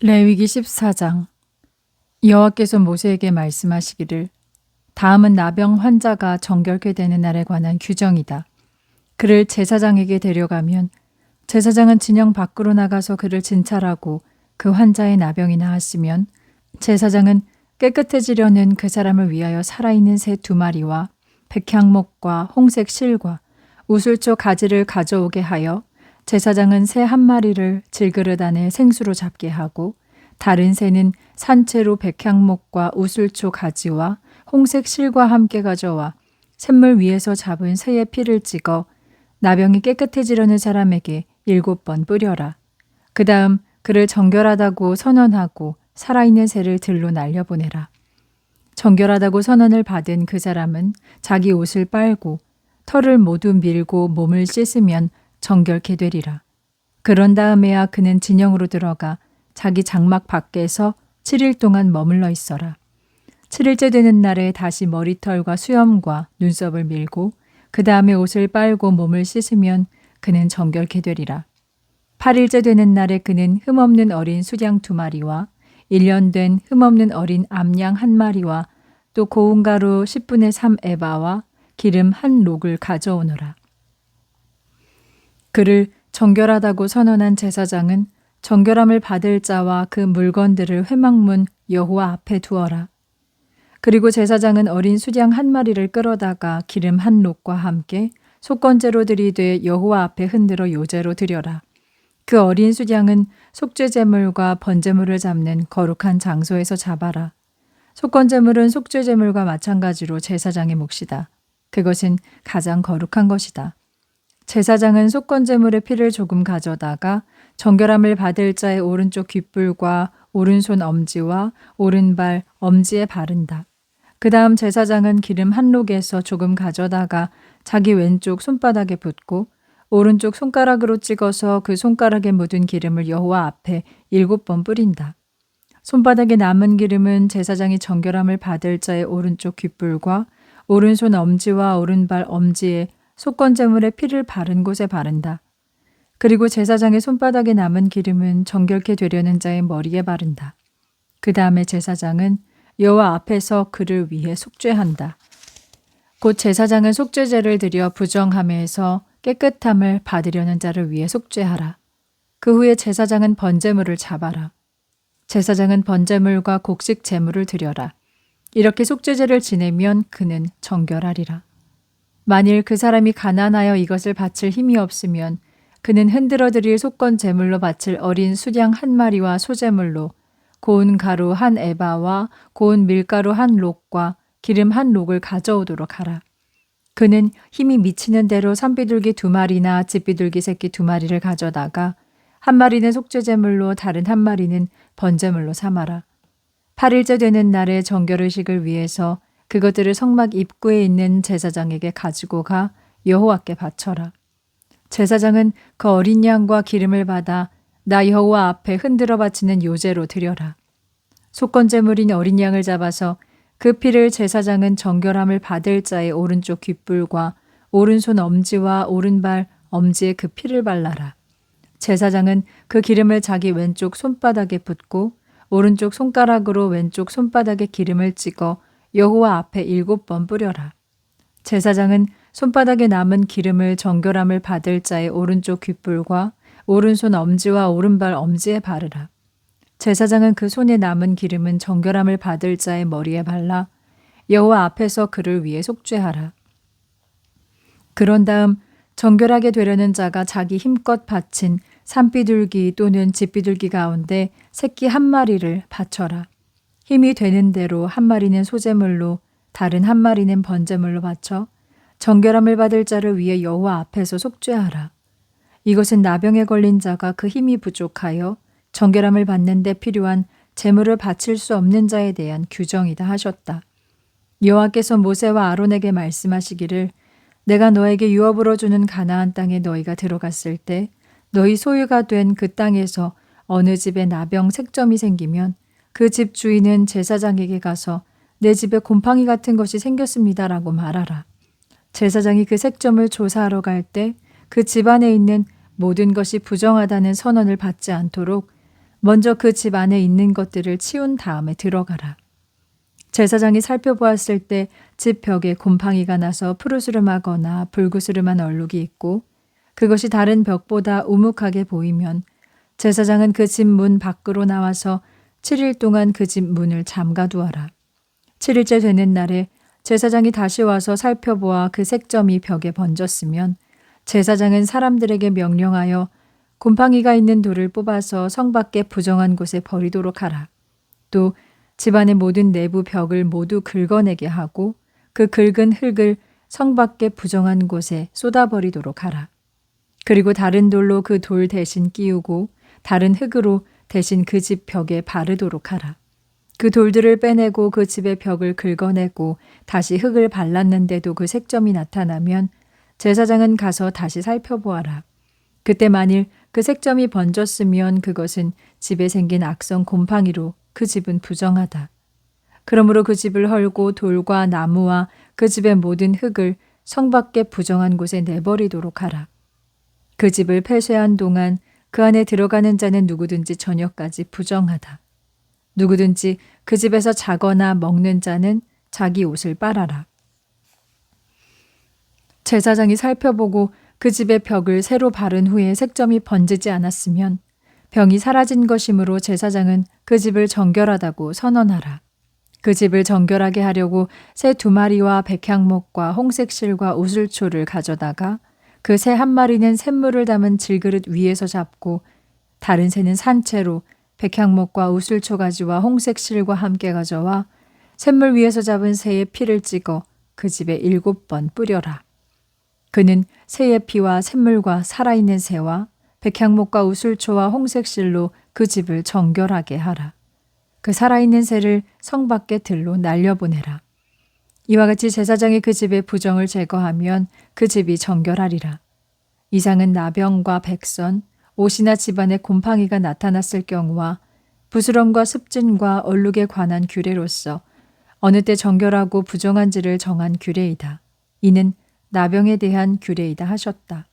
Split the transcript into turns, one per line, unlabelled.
레위기 14장 여호와께서 모세에게 말씀하시기를 다음은 나병 환자가 정결케 되는 날에 관한 규정이다. 그를 제사장에게 데려가면 제사장은 진영 밖으로 나가서 그를 진찰하고 그 환자의 나병이 나았으면 제사장은 깨끗해지려는 그 사람을 위하여 살아있는 새 두 마리와 백향목과 홍색 실과 우슬초 가지를 가져오게 하여 제사장은 새 한 마리를 질그릇 안에 생수로 잡게 하고 다른 새는 산채로 백향목과 우슬초 가지와 홍색 실과 함께 가져와 샘물 위에서 잡은 새의 피를 찍어 나병이 깨끗해지려는 사람에게 일곱 번 뿌려라. 그 다음 그를 정결하다고 선언하고 살아있는 새를 들로 날려보내라. 정결하다고 선언을 받은 그 사람은 자기 옷을 빨고 털을 모두 밀고 몸을 씻으면 정결케 되리라. 그런 다음에야 그는 진영으로 들어가 자기 장막 밖에서 7일 동안 머물러 있어라. 7일째 되는 날에 다시 머리털과 수염과 눈썹을 밀고 그 다음에 옷을 빨고 몸을 씻으면 그는 정결케 되리라. 8일째 되는 날에 그는 흠없는 어린 수양 두 마리와 1년 된 흠없는 어린 암양 한 마리와 또 고운 가루 10분의 3 에바와 기름 한 록을 가져오너라. 그를 정결하다고 선언한 제사장은 정결함을 받을 자와 그 물건들을 회막문 여호와 앞에 두어라. 그리고 제사장은 어린 수양 한 마리를 끌어다가 기름 한 록과 함께 속건제로 들이되 여호와 앞에 흔들어 요제로 드려라. 그 어린 수양은 속죄제물과 번제물을 잡는 거룩한 장소에서 잡아라. 속건제물은 속죄제물과 마찬가지로 제사장의 몫이다. 그것은 가장 거룩한 것이다. 제사장은 속건제물의 피를 조금 가져다가 정결함을 받을 자의 오른쪽 귓불과 오른손 엄지와 오른발 엄지에 바른다. 그 다음 제사장은 기름 한 록에서 조금 가져다가 자기 왼쪽 손바닥에 붓고 오른쪽 손가락으로 찍어서 그 손가락에 묻은 기름을 여호와 앞에 일곱 번 뿌린다. 손바닥에 남은 기름은 제사장이 정결함을 받을 자의 오른쪽 귓불과 오른손 엄지와 오른발 엄지에 속건제물의 피를 바른 곳에 바른다. 그리고 제사장의 손바닥에 남은 기름은 정결케 되려는 자의 머리에 바른다. 그 다음에 제사장은 여호와 앞에서 그를 위해 속죄한다. 곧 제사장은 속죄제를 드려 부정함에서 깨끗함을 받으려는 자를 위해 속죄하라. 그 후에 제사장은 번제물을 잡아라. 제사장은 번제물과 곡식 제물을 드려라. 이렇게 속죄제를 지내면 그는 정결하리라. 만일 그 사람이 가난하여 이것을 바칠 힘이 없으면 그는 흔들어 드릴 속건 제물로 바칠 어린 수량 한 마리와 소제물로 고운 가루 한 에바와 고운 밀가루 한 록과 기름 한 록을 가져오도록 하라. 그는 힘이 미치는 대로 산비둘기 두 마리나 집비둘기 새끼 두 마리를 가져다가 한 마리는 속죄제물로 다른 한 마리는 번제물로 삼아라. 8일째 되는 날에 정결의식을 위해서 그것들을 성막 입구에 있는 제사장에게 가지고 가 여호와께 바쳐라. 제사장은 그 어린 양과 기름을 받아 나 여호와 앞에 흔들어 바치는 요제로 드려라. 속건제물인 어린 양을 잡아서 그 피를 제사장은 정결함을 받을 자의 오른쪽 귓불과 오른손 엄지와 오른발 엄지에 그 피를 발라라. 제사장은 그 기름을 자기 왼쪽 손바닥에 붓고 오른쪽 손가락으로 왼쪽 손바닥에 기름을 찍어 여호와 앞에 일곱 번 뿌려라. 제사장은 손바닥에 남은 기름을 정결함을 받을 자의 오른쪽 귓불과 오른손 엄지와 오른발 엄지에 바르라. 제사장은 그 손에 남은 기름은 정결함을 받을 자의 머리에 발라 여호와 앞에서 그를 위해 속죄하라. 그런 다음 정결하게 되려는 자가 자기 힘껏 바친 산비둘기 또는 집비둘기 가운데 새끼 한 마리를 바쳐라. 힘이 되는 대로 한 마리는 소제물로 다른 한 마리는 번제물로 바쳐 정결함을 받을 자를 위해 여호와 앞에서 속죄하라. 이것은 나병에 걸린 자가 그 힘이 부족하여 정결함을 받는 데 필요한 제물을 바칠 수 없는 자에 대한 규정이다 하셨다. 여호와께서 모세와 아론에게 말씀하시기를 내가 너에게 유업으로 주는 가나안 땅에 너희가 들어갔을 때 너희 소유가 된 그 땅에서 어느 집에 나병 색점이 생기면 그 집 주인은 제사장에게 가서 내 집에 곰팡이 같은 것이 생겼습니다라고 말하라. 제사장이 그 색점을 조사하러 갈 때 그 집안에 있는 모든 것이 부정하다는 선언을 받지 않도록 먼저 그 집 안에 있는 것들을 치운 다음에 들어가라. 제사장이 살펴보았을 때 집 벽에 곰팡이가 나서 푸르스름하거나 불구스름한 얼룩이 있고 그것이 다른 벽보다 우묵하게 보이면 제사장은 그 집 문 밖으로 나와서 7일 동안 그 집 문을 잠가 두어라. 7일째 되는 날에 제사장이 다시 와서 살펴보아 그 색점이 벽에 번졌으면 제사장은 사람들에게 명령하여 곰팡이가 있는 돌을 뽑아서 성 밖에 부정한 곳에 버리도록 하라. 또 집안의 모든 내부 벽을 모두 긁어내게 하고 그 긁은 흙을 성 밖에 부정한 곳에 쏟아버리도록 하라. 그리고 다른 돌로 그 돌 대신 끼우고 다른 흙으로 대신 그 집 벽에 바르도록 하라. 그 돌들을 빼내고 그 집의 벽을 긁어내고 다시 흙을 발랐는데도 그 색점이 나타나면 제사장은 가서 다시 살펴보아라. 그때 만일 그 색점이 번졌으면 그것은 집에 생긴 악성 곰팡이로 그 집은 부정하다. 그러므로 그 집을 헐고 돌과 나무와 그 집의 모든 흙을 성 밖에 부정한 곳에 내버리도록 하라. 그 집을 폐쇄한 동안 그 안에 들어가는 자는 누구든지 저녁까지 부정하다. 누구든지 그 집에서 자거나 먹는 자는 자기 옷을 빨아라. 제사장이 살펴보고 그 집의 벽을 새로 바른 후에 색점이 번지지 않았으면 병이 사라진 것이므로 제사장은 그 집을 정결하다고 선언하라. 그 집을 정결하게 하려고 새 두 마리와 백향목과 홍색실과 우슬초를 가져다가 그 새 한 마리는 샘물을 담은 질그릇 위에서 잡고 다른 새는 산채로 백향목과 우슬초 가지와 홍색 실과 함께 가져와 샘물 위에서 잡은 새의 피를 찍어 그 집에 일곱 번 뿌려라. 그는 새의 피와 샘물과 살아있는 새와 백향목과 우슬초와 홍색 실로 그 집을 정결하게 하라. 그 살아있는 새를 성 밖에 들로 날려보내라. 이와 같이 제사장이 그 집의 부정을 제거하면 그 집이 정결하리라. 이상은 나병과 백선, 옷이나 집안에 곰팡이가 나타났을 경우와 부스럼과 습진과 얼룩에 관한 규례로서 어느 때 정결하고 부정한지를 정한 규례이다. 이는 나병에 대한 규례이다 하셨다.